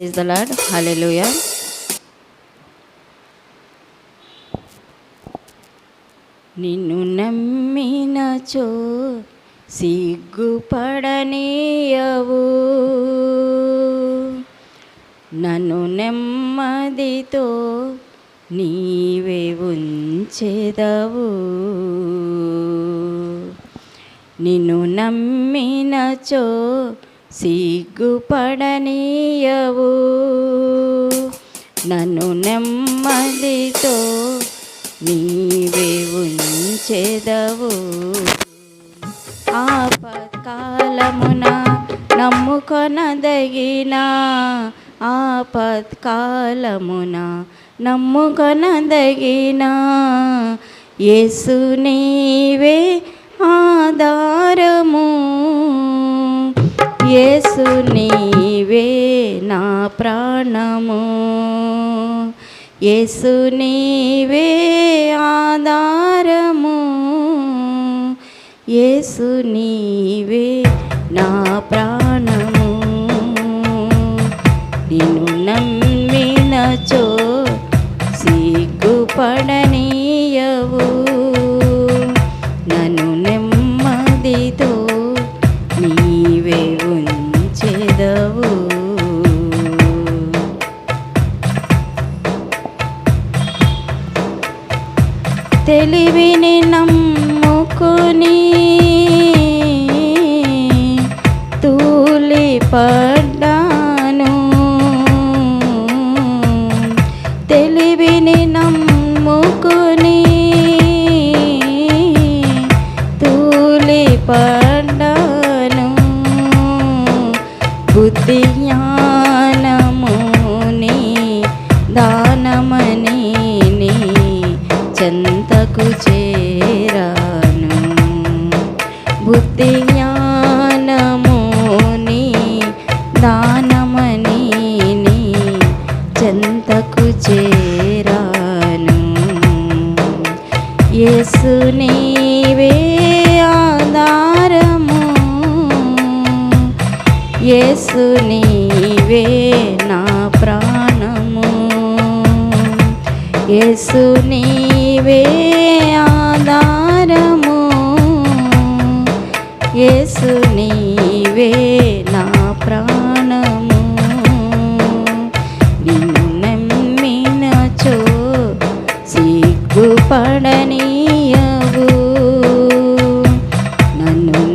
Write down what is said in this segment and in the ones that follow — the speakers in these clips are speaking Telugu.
ఇస్ ద లాడ్ హలెలుయా నిన్ను నమ్మినచో సిగ్గుపడనీయవు. నన్ను నెమ్మదితో నీవే ఉంచెదవు. నిన్ను నమ్మినచో సిగ్గుపడనీయవు నన్ను నెమ్మదితో నీవే ఉంచెదవు. ఆపత్కాలమున నమ్ముకొనదగిన ఆపత్కాలమున నమ్ముకొనదగిన యేసు నీవే ఆధారము. యేసు నీవే నా ప్రాణము. యేసు నీవే ఆధారము. యేసు నీవే నా ప్రాణము. నిన్ను నమ్మిన చో నీవే ఉంచెదవు. తెలివిని నమ్ముకుని యేసు నీవే ఆధారము. యేసు నీవే నా ప్రాణము. యేసు నీవే ఆధారము. యేసు నీవే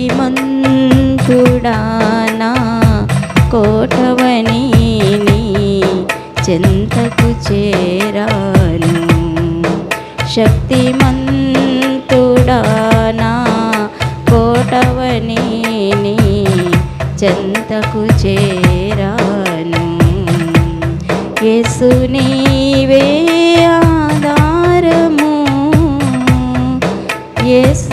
శ్రీమంతుడానా కోటవని చెంతకు చేరాను. శక్తిమంతుడానా కోటవని చెంతకు చేరాను. యేసుని నీవే ఆధారము యేసు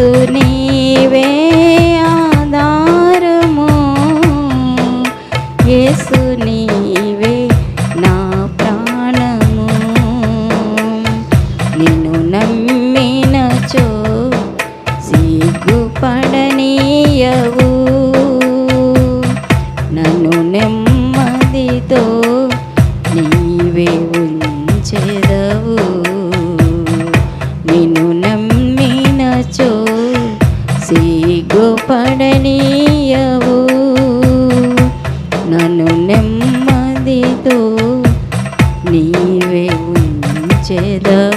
యేసు నీవే చేదా?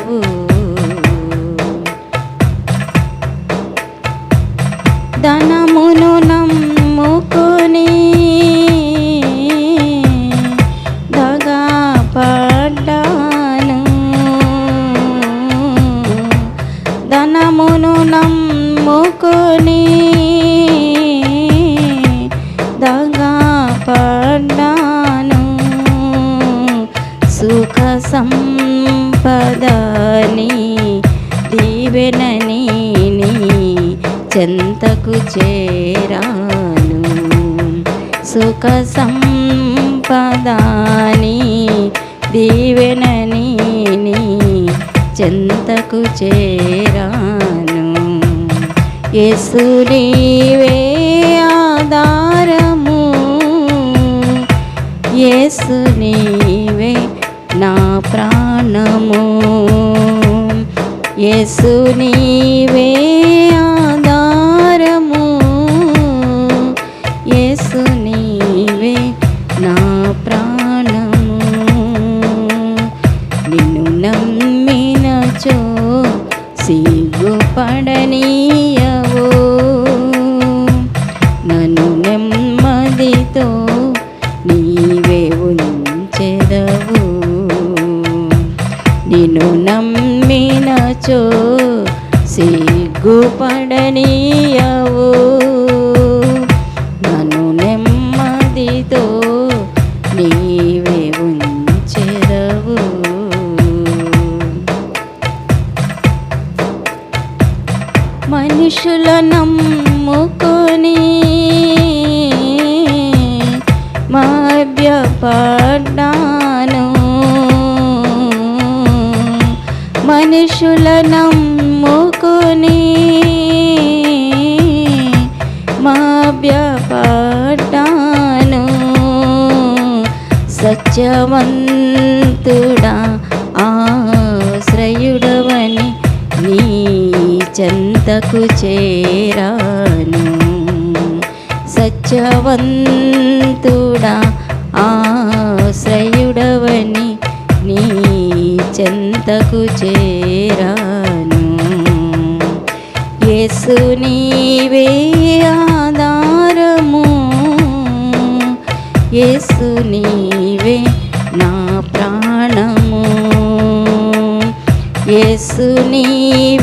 వెననీని చెంతకు చేరాను. సుఖ సంపదాని దీవెననీని చెంతకు చేరాను. యేసునీవే ఆధారము. యేసునీవే నా ప్రాణము. యేసు నీవే ఆధారము. యేసు నీవే నా మనుషుల నమ్ముకొని మభ్యపడ్డాను మనుషుల నమ్ముకొని మభ్యపడ్డాను సత్యవంతుడా చెంతకు చేరాను. సత్యవంతుడా ఆశ్రయుడవని నీ చెంతకు చేరాను. యేసు నీవే ఆధారము. యేసు నీవే నా ప్రాణము. యేసు నీవే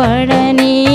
నమ్మినచో సిగ్గుపడనీయవు